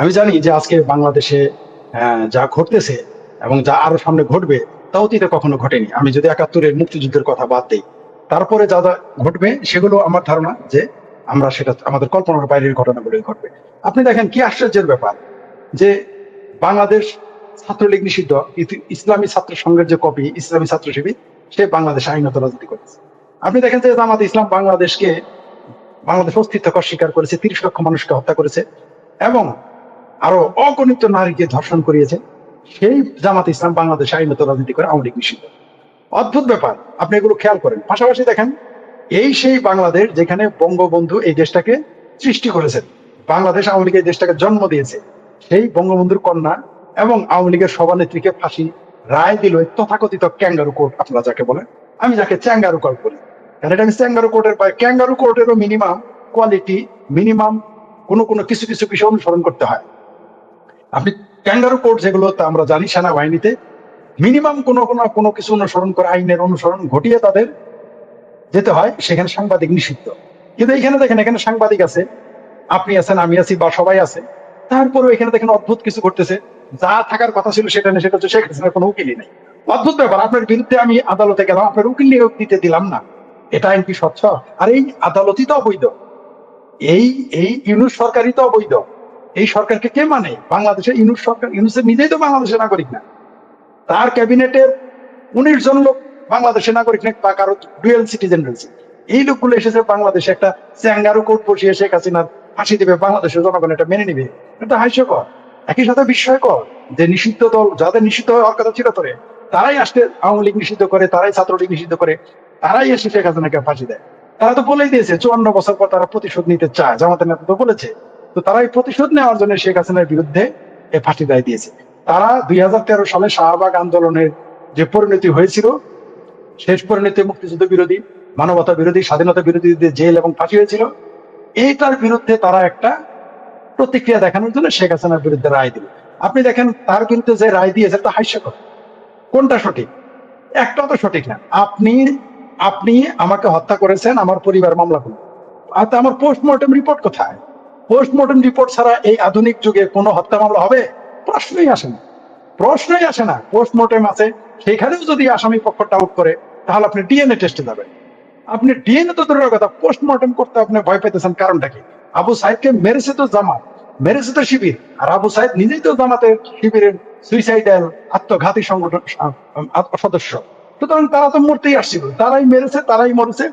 আমি জানি যে আজকে বাংলাদেশে যা ঘটতেছে এবং যা আরও সামনে ঘটবে তা অতীতে কখনো ঘটেনি। আমি যদি একাত্তরের মুক্তিযুদ্ধের কথা বাদ দিই, তারপরে যা যা ঘটবে, সেগুলো আমার ধারণা যে আমরা সেটা, আমাদের কল্পনার বাইরের ঘটনাগুলোই ঘটবে। আপনি দেখেন কি আশ্চর্যের ব্যাপার, যে বাংলাদেশ ছাত্রলীগ নিষিদ্ধ ইসলামী ছাত্র সংঘের যে কপি, ইসলামী ছাত্র শিবির, সে বাংলাদেশ আইনত রাজনীতি করেছে। আপনি দেখেন যে জামাত ইসলাম বাংলাদেশকে, বাংলাদেশ অস্তিত্বকর স্বীকার করেছে, তিরিশ লক্ষ মানুষকে হত্যা করেছে, এবং আরও অগণিত নারীকে ধর্ষণ করিয়েছে, সেই জামাত ইসলাম বাংলাদেশ আইনত রাজনীতি করে আওয়ামী লীগ নিষিদ্ধ অদ্ভুত ব্যাপার, আপনি এগুলো খেয়াল করেন। পাশাপাশি দেখেন, এই সেই বাংলাদেশ যেখানে বঙ্গবন্ধু এই দেশটাকে সৃষ্টি করেছেন বাংলাদেশ আওয়ামী লীগ এই দেশটাকে জন্ম দিয়েছে, সেই বঙ্গবন্ধুর কন্যা এবং আওয়ামী লীগের সভানেত্রীকে ফাঁসি রায় দিল তথাকথিত ক্যাঙ্গারু কোর্ট, আপনারা যাকে বলেন। আমি যাকে চ্যাঙ্গারু কোর্ট বলি। কারণ এটা আমি চ্যাঙ্গারু কোর্টের বাইরে ক্যাঙ্গারু কোর্টেরও মিনিমাম কোয়ালিটি মিনিমাম কোনো কোনো কিছু কিছু বিষয় অনুসরণ করতে হয়। আপনি ক্যাঙ্গারু কোর্ট যেগুলো আমরা জানি সেনাবাহিনীতে। মিনিমাম কোনো কোনো কোনো কিছু অনুসরণ করে আইনের অনুসরণ ঘটিয়ে তাদের যেতে হয়, সেখানে সাংবাদিক নিষিদ্ধ। কিন্তু এখানে দেখেন, এখানে সাংবাদিক আছে, আপনি আছেন, আমি আছি বা সবাই আছে। তারপরেও এখানে দেখেন অদ্ভুত কিছু করতেছে যা থাকার কথা ছিল সেটা নেই সেটা হচ্ছে শেখ হাসিনার কোনো উকিলই নেই। অদ্ভুত ব্যাপার, আপনার বিরুদ্ধে আমি আদালতে গেলাম, আপনার উকিল নিয়োগ দিতে দিলাম না। এটা আইন কি স্বচ্ছ? আর এই আদালতই তো অবৈধ। এই এই ইউনুস সরকারই তো অবৈধ। এই সরকারকে কে মানে? বাংলাদেশের ইউনুস সরকার, ইউনুসের নিজেই তো বাংলাদেশের নাগরিক না। তার ক্যাবিনেটের উনিশ জন লোক বাংলাদেশের নাগরিক না বা কারও ডুয়েল সিটিজেন রয়েছে। এই লোকগুলো এসেছে বাংলাদেশে একটা চ্যাঙ্গারু কোর্ট বসিয়ে শেখ হাসিনার ফাঁসি দেবে, বাংলাদেশের জনগণ এটা মেনে নিবে। এটা হাস্যকর। একই সাথে বিস্ময়কর যে নিষিদ্ধ দল, যাদের নিষিদ্ধ হওয়ার কথা ছিল তোরে, তারাই আসতে আওয়ামী লীগ নিষিদ্ধ করে, তারাই ছাত্রলীগ নিষিদ্ধ করে, তারাই এসে শেখ হাসিনাকে ফাঁসি দেয়। তারা তো বলেই দিয়েছে, চুয়ান্ন বছর পর তারা প্রতিশোধ নিতে চায়, জামাতের নেতা তো বলেছে। তো তারা এই প্রতিশোধ নেওয়ার জন্য শেখ হাসিনার বিরুদ্ধে এই ফাঁসি দেয় দিয়েছে। তারা দুই সালে শাহবাগ আন্দোলনের যে পরিণতি হয়েছিল, শেষ পরিণতি মুক্তিযুদ্ধ বিরোধী, মানবতা বিরোধী, স্বাধীনতা বিরোধীদের জেল এবং ফাঁসি হয়েছিল এইটার বিরুদ্ধে তারা একটা প্রতিক্রিয়া দেখানোর জন্য শেখ হাসিনার বিরুদ্ধে রায় দিল। আপনি দেখেন, তার বিরুদ্ধে যে রায় দিয়েছে তা হাস্যকর। কোনটা সঠিক? একটাও তো সঠিক না। আপনি আপনি আমাকে হত্যা করেছেন, আমার পরিবার মামলা করল। আর আমার পোস্টমর্টম রিপোর্ট কোথায়? পোস্টমর্টম রিপোর্ট ছাড়া এই আধুনিক যুগে কোনো হত্যা মামলা হবে? প্রশ্নই আসে না। প্রশ্নই আসে না। পোস্টমর্টম আছে। সেখানেও যদি আসামি পক্ষটা আউট করে, তাহলে আপনি ডিএনএ টেস্টে যাবেন। আপনি ডিএনএ তো দূরের কথা পোস্টমর্টম করতে আপনি ভয় পেতেছেন কারণটা কি? আবু সাইদকে মেরেছে তো জামাত, মেরেছে তো শিবির, আর আবু সাহেব নিজেই তো জামাতের শিবিরের সুইসাইডাল আত্মঘাতী সংগঠন সদস্য। সুতরাং তারা তো মরতেই আসছিল। তারাই মেরেছে, তারাই মরেছে।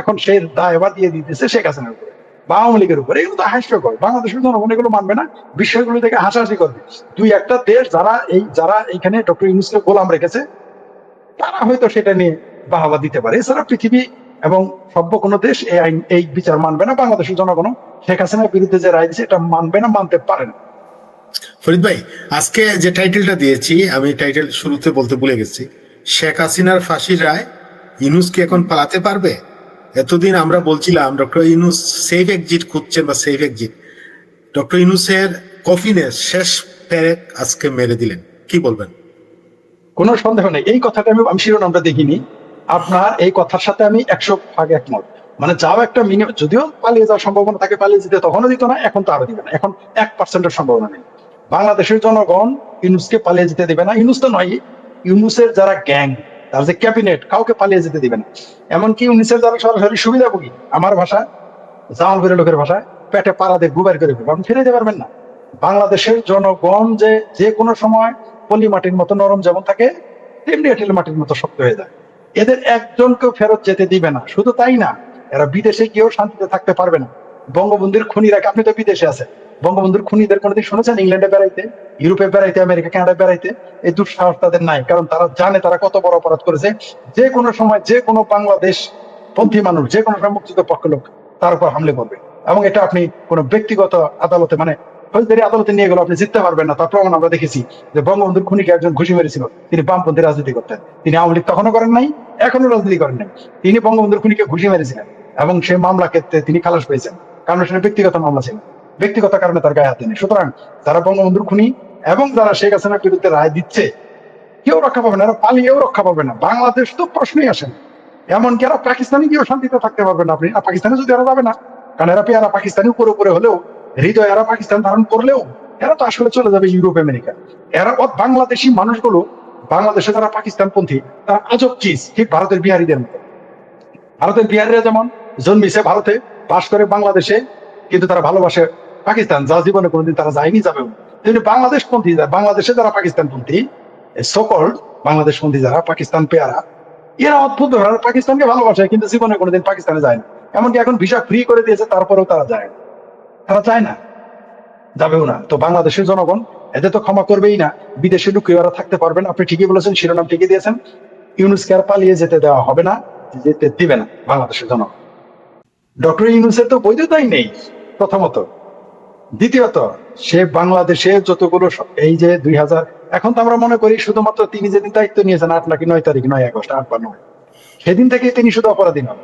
এখন সে দায়ভার দিয়ে দিতেছে শেখ হাসিনার উপরে। আওয়ামী লীগের উপরে, এগুলো তো হাস্যকর। বাংলাদেশের জনগণ এগুলো মানবে না। বিষয়গুলো থেকে হাসাহাসি করবে। দুই একটা দেশ যারা এই, যারা এখানে ডক্টর ইউনুসকে গোলাম রেখেছে, তারা হয়তো সেটা নিয়ে বাহাবা দিতে পারে। এছাড়া পৃথিবী এবং সভ্য কোনো দেশ এই আইন, এই বিচার মানবে না। বাংলাদেশের জনগণ শেখ হাসিনার বিরুদ্ধে যে রায় দিচ্ছে এটা মানবে না, মানতে পারে না। ফরিদ ভাই, আজকে যে টাইটেলটা দিয়েছি, আমি টাইটেল শুরুতে বলতে ভুলে গেছি। শেখ হাসিনার ফাঁসির রায় ইউনুস কি এখন পালাতে পারবে? এতদিন আমরা বলছিলাম, ডক্টর ইউনুস সেফ এক্সিট খুঁজছেন বা সেফ এক্সিট ডক্টর ইউনুসের কফিনে শেষ প্যারেক আজকে মেরে দিলেন। কি বলবেন? কোনো সন্দেহ নেই। এই কথাটা আমি আমি শিরোনামটা দেখিনি। আপনার এই কথার সাথে আমি একশো ভাগ একমত। মানে যাও একটা মিনিমাম যদিও পালিয়ে যাওয়ার সম্ভাবনা থাকে, পালিয়ে যেতে তখনও দিত না, এখন তো আরও দিবে না। এখন এক পার্সেন্টের সম্ভাবনা নেই। বাংলাদেশের জনগণ ইউনুসকে পালিয়ে যেতে দিবে না। ইউনুস তো নয় ইউনুসের যারা গ্যাং তার যে ক্যাবিনেট, কাউকে পালিয়ে যেতে দিবে না। এমনকি ইউনুসের যারা সরাসরি সুবিধাভোগী আমার ভাষা জামালপুরের লোকের ভাষায় পেটে পাড়া দিয়ে গুবার করে আপনি ফিরে যেতে পারবেন না। বাংলাদেশের জনগণ যে যে কোনো সময় পলি মাটির মতো, নরম যেমন থাকে, তেমনি এঁটেল মাটির মতো শক্ত হয়ে যায়। এদের একজনকেও ফেরত যেতে দিবে না। শুধু তাই না, এরা বিদেশে গিয়েও শান্তিতে থাকতে পারবে না। বঙ্গবন্ধুর খুনিরা আপনি তো বিদেশে আছেন? বঙ্গবন্ধুর খুনিদের কোনোদিন শুনেছেন? ইংল্যান্ডে বেড়াইতে, ইউরোপে বেড়াইতে, আমেরিকা, কানাডা বেড়াইতে? এই দুঃসাহস তাদের নাই। কারণ তারা জানে তারা কত বড় অপরাধ করেছে। যে কোনো সময় যে কোনো বাংলাদেশ পন্থী মানুষ, যে কোনো মুক্তিযুদ্ধ পক্ষ লোক তার উপর হামলে করবে। এবং এটা আপনি কোনো ব্যক্তিগত আদালতে মানে ফৌজদারি আদালতে নিয়ে গেলে আপনি জিততে পারবেন না। তার প্রমাণ আমরা দেখেছি যে বঙ্গবন্ধুর খুনিকে একজন ঘুষি মেরেছিল। তিনি বামপন্থী রাজনীতি করতেন। তিনি আওয়ামী লীগ তখনও করেন নাই এখনও রাজনীতি করেন নাই। তিনি বঙ্গবন্ধুর খুনিকে ঘুষি মেরেছিলেন এবং সেই মামলা ক্ষেত্রে তিনি খালাস পেয়েছেন। কারণ সেটা ব্যক্তিগত মামলা ছিল। ব্যক্তিগত কারণে তার গায়ে হাত দেয়নি। সুতরাং যারা বঙ্গবন্ধুর খুনি এবং যারা শেখ হাসিনার বিরুদ্ধে রায় দিচ্ছে, কেউ রক্ষা পাবে না, এরা পালিয়েও রক্ষা পাবে না। বাংলাদেশ তো প্রশ্নই আসে না। এমনকি এরা পাকিস্তানে গিয়েও শান্তিতে থাকতে পারবে না। আপনি পাকিস্তানে যদি এরা যাবে না, কারণ এরা পেয়ারা পাকিস্তানি উপরে উপরে হলেও, হৃদয় এরা পাকিস্তান ধারণ করলেও, এরা তো আসলে চলে যাবে ইউরোপ, আমেরিকা। এরা বাংলাদেশি মানুষগুলো, বাংলাদেশে যারা পাকিস্তানপন্থী, তারা আজব চিজ ঠিক ভারতের বিহারীদের মতো। ভারতের বিহারীরা যেমন জন্মিছে ভারতে, বাস করে বাংলাদেশে, কিন্তু তারা ভালোবাসে পাকিস্তান যা জীবনে কোনোদিন তারা যায়নি, যাবেও। তেমনি বাংলাদেশ পন্থী বাংলাদেশে যারা পাকিস্তান পন্থী সকল বাংলাদেশ পন্থী যারা, পাকিস্তান পেয়ারা, এরা অদ্ভুত পাকিস্তানকে ভালোবাসে, কিন্তু জীবনে কোনোদিন পাকিস্তানে যায় না এমনকি এখন ভিসা ফ্রি করে দিয়েছে, তারপরেও তারা যায় তারা চায় না, যাবেও না। তো বাংলাদেশের জনগণ, এদের তো ক্ষমা করবেই না। বিদেশে লুকিয়ে ওরা থাকতে পারবেন। আপনি ঠিকই বলেছেন, শিরোনাম ঠিকই দিয়েছেন। ইউনুসকে আর পালিয়ে যেতে দেওয়া হবে না, যেতে দিবে না বাংলাদেশের জনগণ। ডক্টর ইউনুসের তো বৈধতাই নেই, প্রথমত। দ্বিতীয়ত, সে বাংলাদেশে যতগুলো এই যে দুই হাজার, এখন তো আমরা মনে করি শুধুমাত্র তিনি যেদিন দায়িত্ব নিয়েছেন আট নাকি নয় তারিখ, নয় আগস্ট, আট বা নয়, সেদিন থেকে তিনি শুধু অপরাধী নন।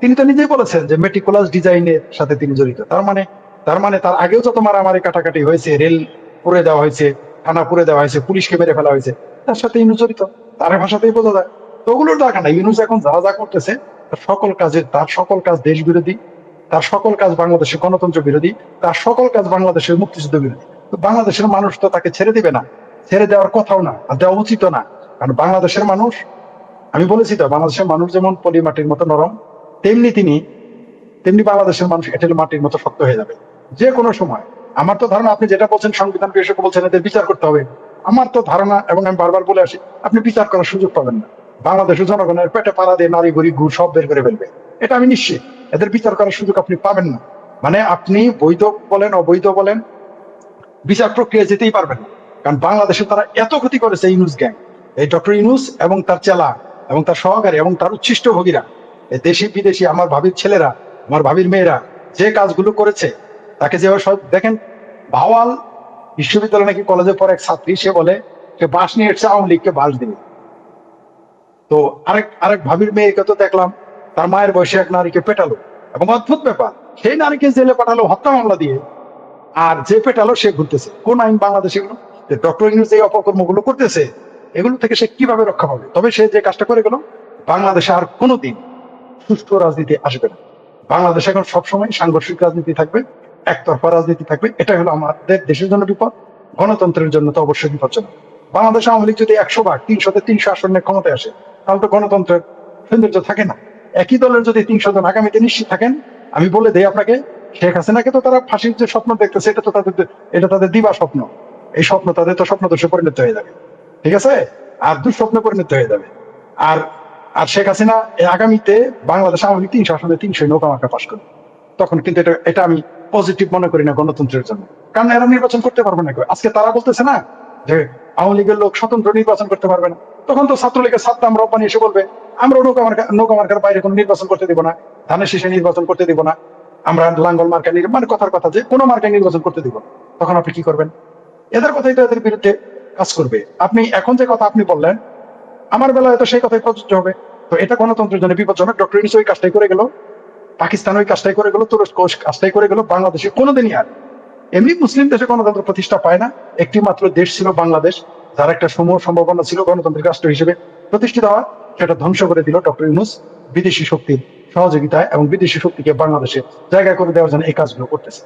তিনি তো নিজেই বলেছেন যে মেটিকুলাস ডিজাইনের সাথে তিনি জড়িত। তার মানে তার মানে তার আগেও যত মারামারি কাটাকাটি হয়েছে, রেল পুড়ে দেওয়া হয়েছে, থানা পুড়ে দেওয়া হয়েছে, পুলিশকে মেরে ফেলা হয়েছে, তার সাথে ইউনুস জড়িত। তার ভাষাতেই বোঝা যায়। তো ওগুলোর দরকার নাই। ইউনুস এখন যা যা করতেছে, তার সকল কাজে তার সকল কাজ দেশ বিরোধী তার সকল কাজ বাংলাদেশের গণতন্ত্র বিরোধী, তার সকল কাজ বাংলাদেশের মুক্তিযুদ্ধ বিরোধী। বাংলাদেশের মানুষ তো তাকে ছেড়ে দিবে না। ছেড়ে দেওয়ার কথাও না, আর দেওয়া উচিত না। কারণ বাংলাদেশের মানুষ, আমি বলেছি তো, বাংলাদেশের মানুষ যেমন পলি মাটির মতো নরম, তেমনি তিনি, তেমনি বাংলাদেশের মানুষ এঁটেল মাটির মতো শক্ত হয়ে যাবে। যে কোনো সময়। আমার তো ধারণা, আপনি যেটা বলছেন, সংবিধান বিশেষজ্ঞ বলছেন, এদের বিচার করতে হবে। আমার তো ধারণা, এবং আমি বারবার বলে আসি, আপনি বিচার করার সুযোগ পাবেন না। বাংলাদেশের জনগণের পেটে পাড়া দিয়ে নারী গড়ি ঘুর সব বের করে ফেলবে। এটা আমি নিশ্চিত। এদের বিচার করার সুযোগ আপনি পাবেন না। মানে আপনি বৈধ বলেন, অবৈধ বলেন, বিচার প্রক্রিয়া যেতেই পারবেন কারণ বাংলাদেশে তারা এত ক্ষতি করেছে ইউনুস গ্যাং এই ডক্টর ইউনুস এবং তার চেলা, এবং তার সহকারী, এবং তার উচ্ছিষ্ট ভোগীরা। এই দেশি বিদেশি আমার ভাবির ছেলেরা, আমার ভাবির মেয়েরা যে কাজগুলো করেছে, তাকে যেভাবে সব, দেখেন ভাওয়াল বিশ্ববিদ্যালয় নাকি কলেজে পড়ে এক ছাত্রী, সে বলে সে বাস নিয়ে এসছে, আওয়ামী লীগকে বাস দিবে। তো আরেক আরেক ভাবির মেয়েকে তো দেখলাম তার মায়ের বয়সে এক নারীকে পেটালো। এবং অদ্ভুত ব্যাপার, সেই নারীকে জেলে পাঠালো হত্যা মামলা দিয়ে। আর যে পেটালো, সে ঘুরতেছে। কোন আইন বাংলাদেশ এগুলো ডক্টর ইউনুস এই অপকর্মগুলো করতেছে, এগুলো থেকে সে কীভাবে রক্ষা পাবে? তবে সে যে কাজটা করে গেল, বাংলাদেশে আর কোনোদিন সুষ্ঠু রাজনীতি আসবে না। বাংলাদেশে এখন সবসময় সাংঘর্ষিক রাজনীতি থাকবে, একতরফা রাজনীতি থাকবে। এটা হলো আমাদের দেশের জন্য বিপদ, গণতন্ত্রের জন্য তো অবশ্যই বিপজ্জনক বাংলাদেশ আওয়ামী লীগ যদি একশো ভাগ, তিনশোতে তিনশো আসনের ক্ষমতায় আসে, তাহলে তো গণতন্ত্রের সৌন্দর্য থাকে না। একই দলের যদি তিনশো জন আগামীতে নিশ্চিত থাকেন, আমি বলে দেই আপনাকে, শেখ হাসিনাকে তো তারা ফাঁসির যে স্বপ্ন দেখতেছে, এটা তো তাদের এটা তাদের দিবা স্বপ্ন। এই স্বপ্ন তাদের তো স্বপ্ন দোষে পরিণত হয়ে যাবে। ঠিক আছে? আর দুঃস্বপ্নে পরিণত হয়ে যাবে। আর আর শেখ হাসিনা আগামীতে বাংলাদেশ আওয়ামী তিনশো আসনে তিনশো নৌকা মার্কা পাশ করবে। তখন কিন্তু এটা এটা আমি পজিটিভ মনে করি না গণতন্ত্রের জন্য। কারণ এরা নির্বাচন করতে পারবে না আজকে তারা বলতেছে না যে আওয়ামী লীগের লোক স্বতন্ত্র নির্বাচন করতে পারবে না। তখন তো ছাত্রলীগের সাদ্দাম রব্বানি এসে বলবে। আমরা নৌকা মার্কা, নৌকা মার্কার বাইরে কোনো নির্বাচন করতে দিব না। ধানের শীষে নির্বাচন করতে দিব না। আমরা লাঙ্গল মার্কা মানে কথার কথা যে কোনো মার্কায় নির্বাচন করতে দিব। তখন আপনি কি করবেন? এদের কথাই তো এদের বিরুদ্ধে কাজ করবে। আপনি এখন যে কথা আপনি বললেন, আমার বেলায় তো সেই কথাই প্রযোজ্য হবে। তো এটা গণতন্ত্রের জন্য বিপজ্জনক। ডক্টর ইউনিস ওই কাজটাই করে গেল। পাকিস্তান ওই কাজটাই করে গেল। তুরস্ক কাজটাই করে গেল। বাংলাদেশে কোনোদিনই আর। এমনি মুসলিম দেশে গণতন্ত্র প্রতিষ্ঠা পায় না। একটি মাত্র দেশ ছিল বাংলাদেশ। যার একটা সমূহ সম্ভাবনা ছিল গণতান্ত্রিক রাষ্ট্র হিসেবে প্রতিষ্ঠিত হওয়া, সেটা ধ্বংস করে দিল ডক্টর ইউনুস বিদেশি শক্তির সহযোগিতায় এবং বিদেশি শক্তিকে বাংলাদেশে জায়গা করে দেওয়ার জন্য এই কাজগুলো করতেছে।